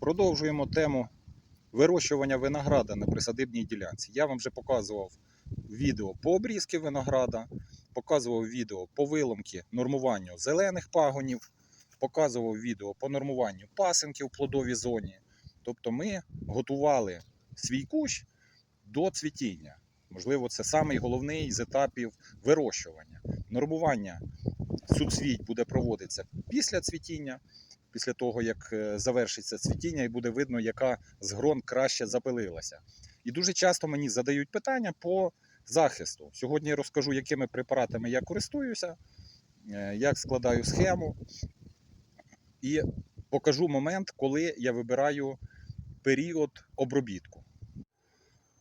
Продовжуємо тему вирощування винограда на присадибній ділянці. Я вам вже показував відео по обрізки винограда, показував відео по виломки нормуванню зелених пагонів, показував відео по нормуванню пасинків в плодовій зоні. Тобто ми готували свій кущ до цвітіння. Можливо, це самий головний з етапів вирощування. Нормування суцвіть буде проводитися після цвітіння, після того, як е, завершиться цвітіння, і буде видно, яка з грон краще запилилася. І дуже часто мені задають питання по захисту. Сьогодні я розкажу, якими препаратами я користуюся, е, як складаю схему, і покажу момент, коли я вибираю період обробітку.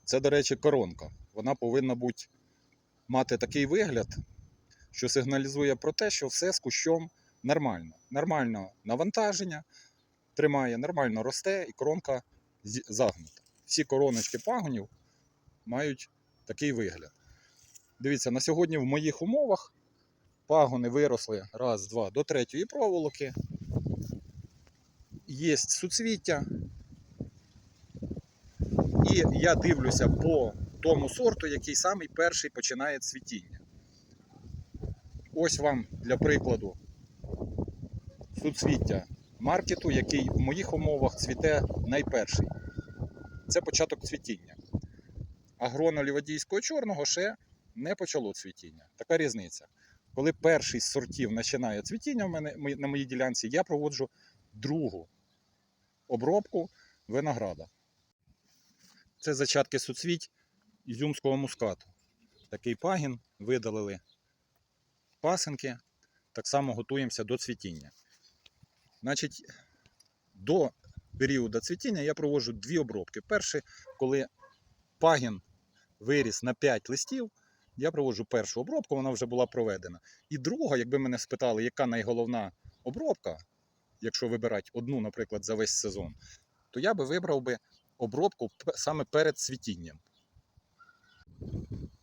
Це, до речі, коронка. Вона повинна бути мати такий вигляд, що сигналізує про те, що все з кущом нормально. Нормально навантаження тримає, нормально росте і коронка загнута. Всі короночки пагонів мають такий вигляд. Дивіться, на сьогодні в моїх умовах пагони виросли раз, два до третьої проволоки. Є суцвіття. І я дивлюся по тому сорту, який самий перший починає цвітіння. Ось вам для прикладу суцвіття маркету, який в моїх умовах цвіте найперший. Це початок цвітіння. Агроно лівадійського чорного ще не почало цвітіння. Така різниця. Коли перший з сортів починає цвітіння в мене на моїй ділянці, я проводжу другу обробку винограда. Це зачатки суцвіть ізюмського мускату. Такий пагін видалили пасинки. Так само готуємося до цвітіння. Значить, до періоду цвітіння я проводжу дві обробки. Перше, коли пагін виріс на 5 листів, я проводжу першу обробку, вона вже була проведена. І друга, якби мене спитали, яка найголовна обробка, якщо вибирати одну, наприклад, за весь сезон, то я би вибрав би обробку саме перед цвітінням.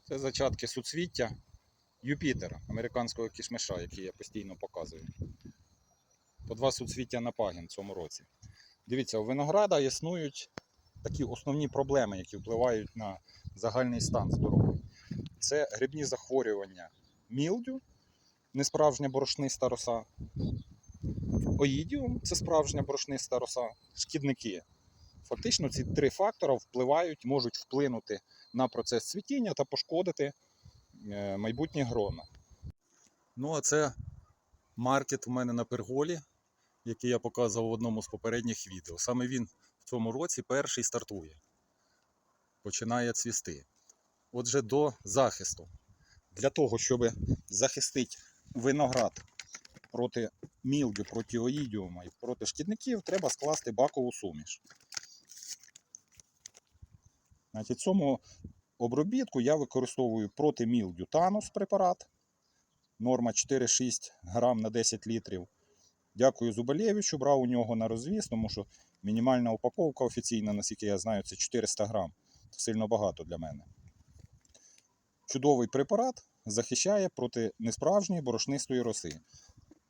Це зачатки суцвіття Юпітера, американського кішмиша, який я постійно показую. По два суцвіття на пагін в цьому році. Дивіться, у винограда існують такі основні проблеми, які впливають на загальний стан здоров'я. Це грибні захворювання мілдю, несправжня борошниста роса, оїдіум це справжня борошниста роса, шкідники. Фактично ці три фактора впливають, можуть вплинути на процес цвітіння та пошкодити е, майбутні грона. Ну, а це маркет у мене на перголі, який я показував в одному з попередніх відео. Саме він в цьому році перший стартує. Починає цвісти. Отже, до захисту. Для того, щоб захистити виноград проти мілдю, проти оїдіума і проти шкідників, треба скласти бакову суміш. Значить, цьому обробітку я використовую проти мілдю Танос препарат. Норма 4-6 грам на 10 літрів. Дякую Зубалєвичу, брав у нього на розвіз, тому що мінімальна упаковка офіційна, наскільки я знаю, це 400 грам. Це сильно багато для мене. Чудовий препарат захищає проти несправжньої борошнистої роси.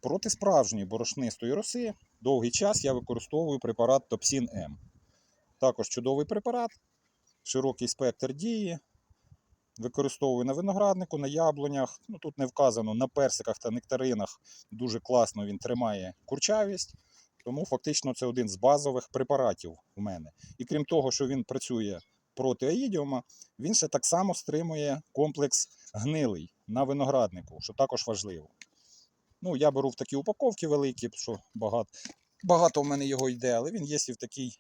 Проти справжньої борошнистої роси довгий час я використовую препарат Топсін М. Також чудовий препарат, широкий спектр дії. Використовую на винограднику, на яблунях. Ну, тут не вказано на персиках та нектаринах. Дуже класно він тримає курчавість. Тому фактично це один з базових препаратів у мене. І крім того, що він працює проти аїдіума, він ще так само стримує комплекс гнилий на винограднику, що також важливо. Ну, я беру в такі упаковки великі, що багато, багато в мене його йде, але він є і в такій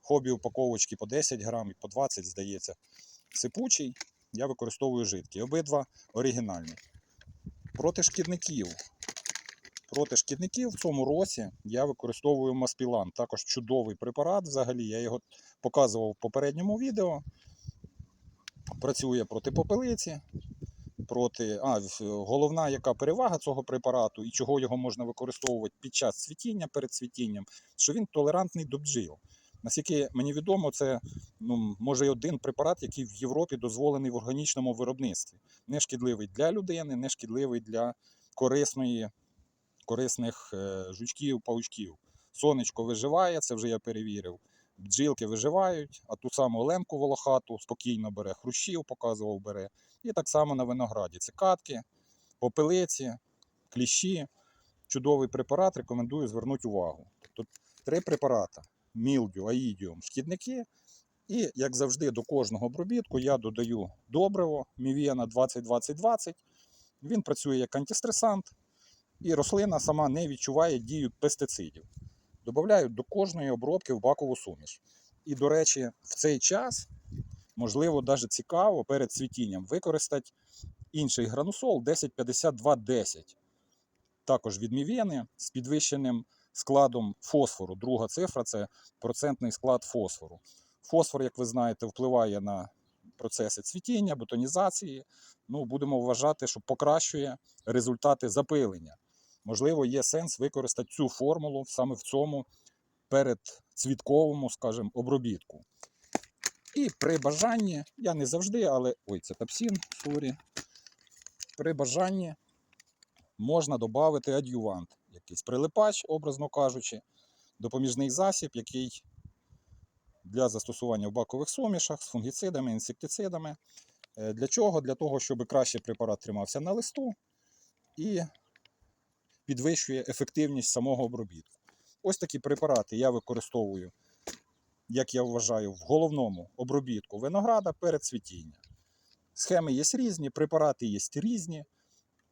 хобі упаковочці по 10 грам і по 20, здається. Сипучий, я використовую жидкий. Обидва оригінальні. Проти шкідників. Проти шкідників в цьому році я використовую маспілан. Також чудовий препарат взагалі. Я його показував в попередньому відео. Працює проти попелиці, проти. А, головна яка перевага цього препарату і чого його можна використовувати під час цвітіння перед цвітінням, що він толерантний до бджіл. Наскільки мені відомо, це ну, може й один препарат, який в Європі дозволений в органічному виробництві. Не шкідливий для людини, не шкідливий для корисної, корисних е, жучків, паучків. Сонечко виживає, це вже я перевірив. Бджілки виживають, а ту саму лемку волохату спокійно бере, хрущів показував бере. І так само на винограді. Це катки, попелиці, кліщі. Чудовий препарат, рекомендую звернути увагу. Тобто три препарати: мілдю, аїдіум, шкідники. І, як завжди, до кожного обробітку я додаю добриво Мівіана 20-20-20. Він працює як антистресант, і рослина сама не відчуває дію пестицидів. Добавляю до кожної обробки в бакову суміш. І, до речі, в цей час, можливо, навіть цікаво перед цвітінням використати інший гранусол 105210. Також від Мівени з підвищеним складом фосфору. Друга цифра це процентний склад фосфору. Фосфор, як ви знаєте, впливає на процеси цвітіння, бутонізації. Ну, будемо вважати, що покращує результати запилення. Можливо, є сенс використати цю формулу саме в цьому передцвітковому, скажімо, обробітку. І при бажанні, я не завжди, але ой, це тапсін, сорі. При бажанні можна додати адювант, якийсь прилипач, образно кажучи, допоміжний засіб, який для застосування в бакових сумішах з фунгіцидами, інсектицидами. Е, Для чого? Для того, щоб краще препарат тримався на листу і підвищує ефективність самого обробітку. Ось такі препарати я використовую, як я вважаю, в головному обробітку винограда перед цвітінням. Схеми є різні, препарати є різні.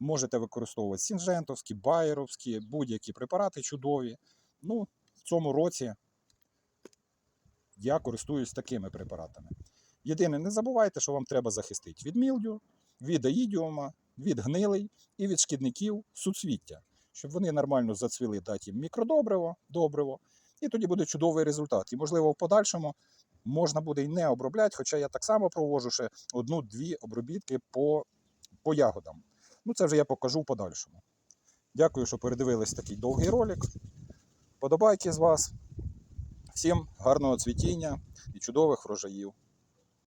Можете використовувати сінжентовські, байеровські, будь-які препарати чудові. Ну, в цьому році я користуюсь такими препаратами. Єдине, не забувайте, що вам треба захистити від мілдю, від аїдіума, від гнилей і від шкідників суцвіття, щоб вони нормально зацвіли, дати їм мікродобриво, добриво, і тоді буде чудовий результат. І, можливо, в подальшому можна буде і не обробляти, хоча я так само проводжу ще одну-дві обробітки по, по ягодам. Ну, це вже я покажу в подальшому. Дякую, що передивились такий довгий ролик. Подобайки з вас. Всім гарного цвітіння і чудових врожаїв.